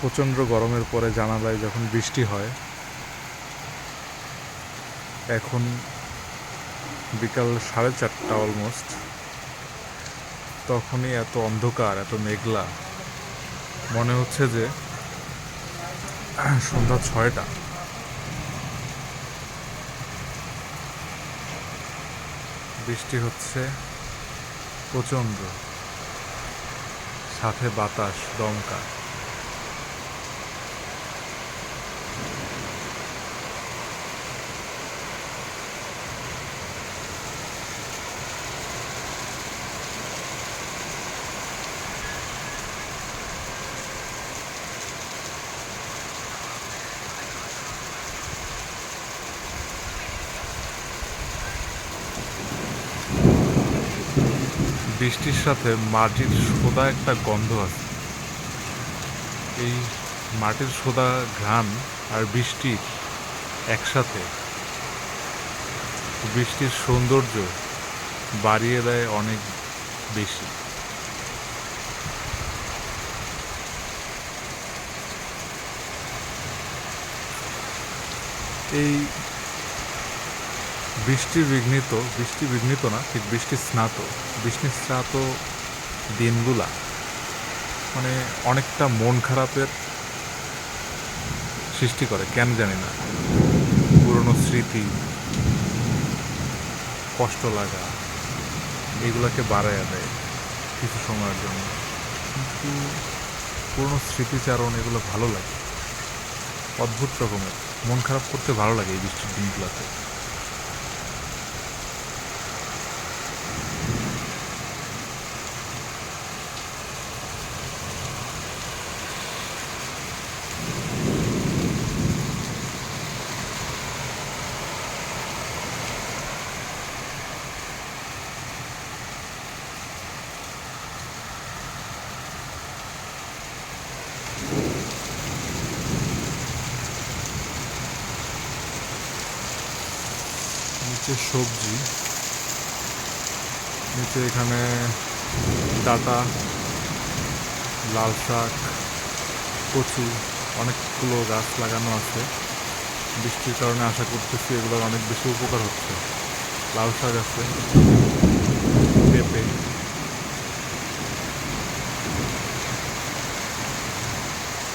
প্রচণ্ড গরমের পরে জানালায় যখন বৃষ্টি হয়, এখন বিকাল সাড়ে চারটা অলমোস্ট তখনই এত অন্ধকার, এত মেঘলা। মনে হচ্ছে যে সন্ধ্যা ছয়টা। বৃষ্টি হচ্ছে প্রচণ্ড। সাথে বাতাস, দমকা। বৃষ্টির সাথে মাটির সোদা একটা গন্ধ আছে। এই মাটির সোদা ঘ্রাণ আর বৃষ্টির একসাথে বৃষ্টির সৌন্দর্য বাড়িয়ে দেয় অনেক বেশি। এই বৃষ্টি বিঘ্নিত বৃষ্টি বিঘ্নিত না, ঠিক বৃষ্টি স্নাত বৃষ্টি স্নাত দিনগুলা মানে অনেকটা মন খারাপের সৃষ্টি করে, কেন জানি না। পুরনো স্মৃতি, কষ্ট লাগা, এগুলোকে বাড়াইয়া দেয় কিছু সময়ের জন্য। কিন্তু পুরনো স্মৃতিচারণ, এগুলো ভালো লাগে। অদ্ভুত রকমের। মন খারাপ করতে ভালো লাগে এই বৃষ্টির দিনগুলোতে। নিচে সবজি, নিচে এখানে ডাটা, লাল শাক, কচু, অনেকগুলো গাছ লাগানো আছে। বৃষ্টির কারণে আশা করতেছি এগুলোর অনেক বেশি উপকার হচ্ছে। লাল শাক আছে, পেঁপে